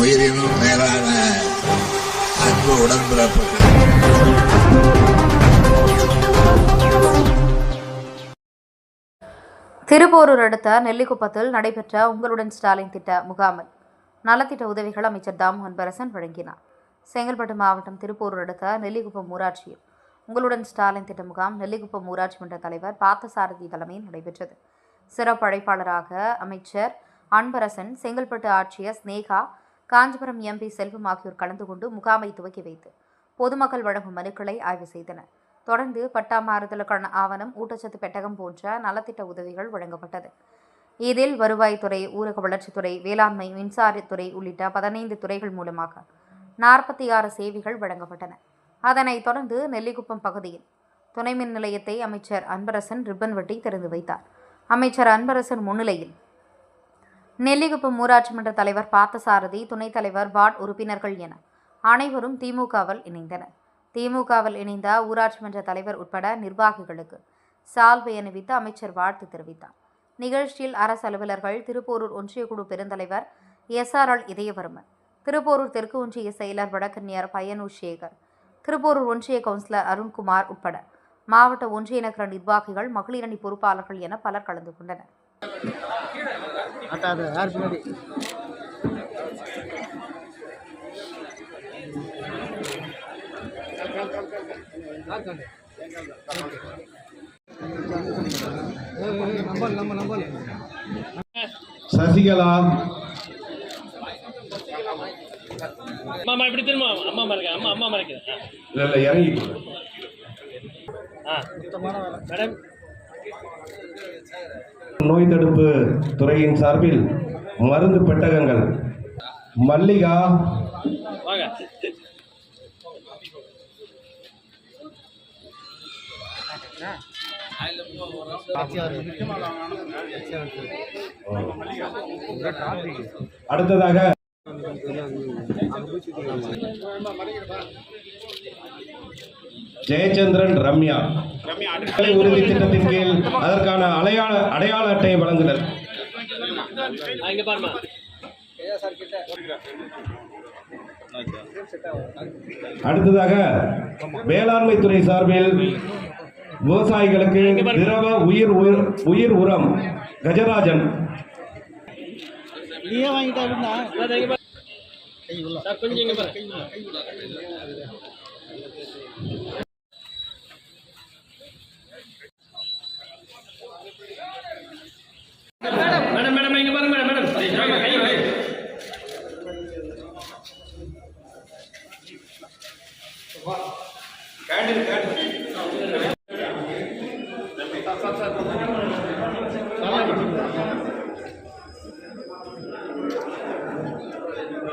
உயிரினும் மேலான அன்பு உடன்பிறப்புகள். திருப்போரூர் அடுத்த நெல்லிக்குப்பத்தில் நடைபெற்ற உங்களுடன் ஸ்டாலின் திட்ட முகாமில் நலத்திட்ட உதவிகள் அமைச்சர் தாம் அன்பரசன் வழங்கினார். செங்கல்பட்டு மாவட்டம் திருப்போரூர் அடுத்த நெல்லிக்குப்பம் ஊராட்சியில் உங்களுடன் ஸ்டாலின் திட்ட முகாம் நெல்லிக்குப்பம் ஊராட்சி மன்ற தலைவர் பார்த்தசாரதி தலைமையில் நடைபெற்றது. சிறப்பு அழைப்பாளராக அமைச்சர் அன்பரசன் செங்கல்பட்டு ஆட்சியர் ஸ்னேகா காஞ்சிபுரம் எம்பி செல்வம் ஆகியோர் கலந்து கொண்டு முகாமை துவக்கி வைத்து பொதுமக்கள் வழங்கும் மனுக்களை ஆய்வு செய்தனர். தொடர்ந்து பட்டா மாறுதலுக்கான ஆவணம் ஊட்டச்சத்து பெட்டகம் போன்ற நலத்திட்ட உதவிகள் வழங்கப்பட்டது. இதில் வருவாய்த்துறை ஊரக வளர்ச்சித்துறை வேளாண்மை மின்சாரத்துறை உள்ளிட்ட பதினைந்து துறைகள் மூலமாக நாற்பத்தி ஆறு சேவைகள் வழங்கப்பட்டன. அதனைத் தொடர்ந்து நெல்லிக்குப்பம் பகுதியில் துணை மின் நிலையத்தை அமைச்சர் அன்பரசன் ரிப்பன் வெட்டி திறந்து வைத்தார். அமைச்சர் அன்பரசன் முன்னிலையில் நெல்லிகுப்பம் ஊராட்சி மன்ற தலைவர் பார்த்தசாரதி துணைத் தலைவர் வார்டு உறுப்பினர்கள் என அனைவரும் திமுகவில் இணைந்தனர். திமுகவில் இணைந்த ஊராட்சி மன்ற தலைவர் உட்பட நிர்வாகிகளுக்கு சால்வை அணிவித்து அமைச்சர் வாழ்த்து தெரிவித்தார். நிகழ்ச்சியில் அரசு அலுவலர்கள் திருப்போரூர் ஒன்றியக்குழு பெருந்தலைவர் எஸ்ஆர்எல் இதயவர்மன் திருப்போரூர் தெற்கு ஒன்றிய செயலர் வடக்கன்னியர் பையனூர் சேகர் திருப்போரூர் ஒன்றிய கவுன்சிலர் அருண்குமார் உட்பட மாவட்ட ஒன்றிய நகர நிர்வாகிகள் மகளிரணி பொறுப்பாளர்கள் என பலர் கலந்து கொண்டனர். ஆட்டா அது யார் பின்னாடி? சசிகலா. அம்மா இப்படி திரும்ப அம்மா இருக்கு அம்மா அம்மா இல்ல இல்ல இறங்கி ஆ. மேடம். நோய் தடுப்பு துறையின் சார்பில் மருந்து பெட்டகங்கள். மல்லிகா. அடுத்ததாக ஜெயச்சந்திரன் ரம்யா. உறுதி திட்டத்தின் கீழ் அதற்கான அலையாள அடையாள அட்டையை வழங்குதல் அடுத்ததாக வேளாண்மை துறை சார்பில் விவசாயிகளுக்கு திரவ உயிர் உயிர் உயிர் உரம் கஜராஜன். கொஞ்சம்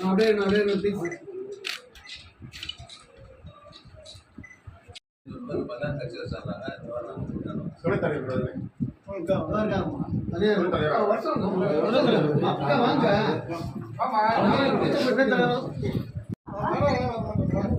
அப்படியே அப்படியே ப்ளீஸ் என்